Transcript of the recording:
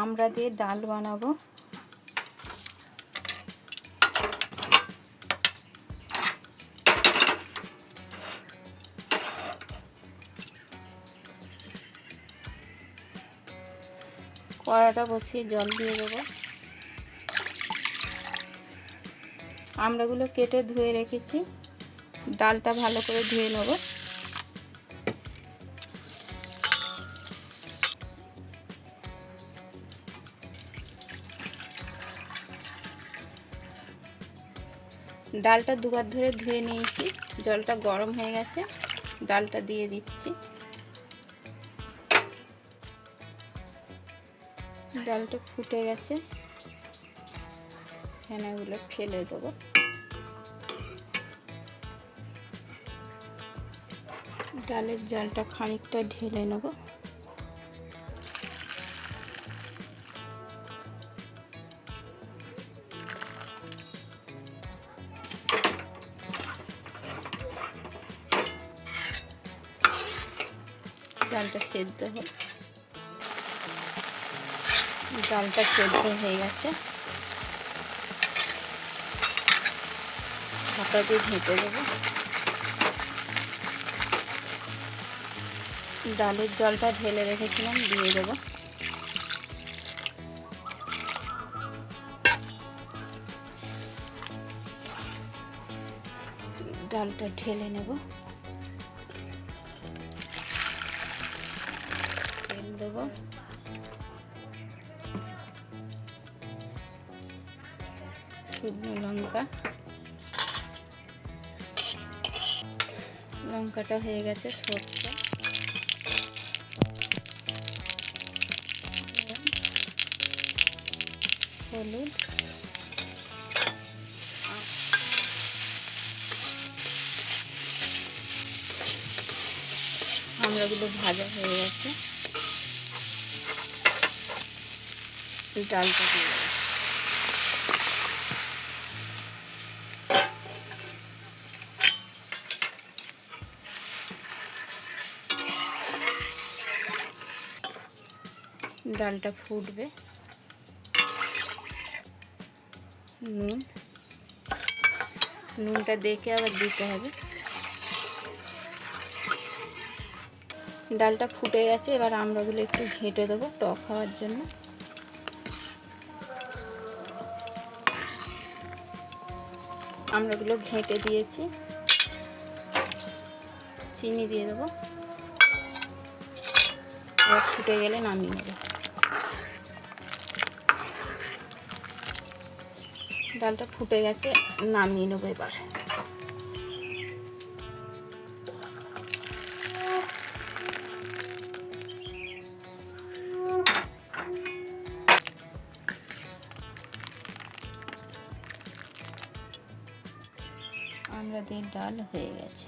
আমরা দিয়ে ডাল বানাবো। কড়াটা বসিয়ে জল দিয়ে দেবো। আমড়াগুলো কেটে ধুয়ে রেখেছি। ডালটা ভালো করে ধুয়ে নেব। ডালটা দুবার ধরে ধুয়ে নিয়েছি। জলটা গরম হয়ে গেছে, ডালটা দিয়ে দিচ্ছি। ডালটা ফুটে গেছে। ফেনাগুলো ফেলে দেবো। ডালের জলটা খানিকটা ঢেলে নেব। ডালটা সেদ্ধ হোক ডালটা সেদ্ধ হয়ে গেছে। ঢাকা দিয়ে ঢেকে দেবো। ডালের জলটা ঢেলে রেখেছিলাম, দিয়ে দেবো। ডালটা ঢেলে নেব। দেবো। শুকনো লঙ্কা। লঙ্কাটা হয়ে গেছে সরষে। হলুদ। আমড়াগুলো ভাজা হয়ে গেছে। ডালটা দিয়ে। ডালটা ফুটবে। নুন। নুনটা দেখে আবার দিতে হবে। ডালটা ফুটে গেছে, এবার আমড়াগুলো একটু ঘেঁটে দেবো টক হওয়ার জন্য। আমড়াগুলো ঘেঁটে দিয়েছি। চিনি দিয়ে দেবো। এবার ফুটে গেলে নামিয়ে নেব। ডালটা ফুটে গেছে, নামিয়ে নেব এবার। আমরা দিয়ে ডাল হয়ে গেছে।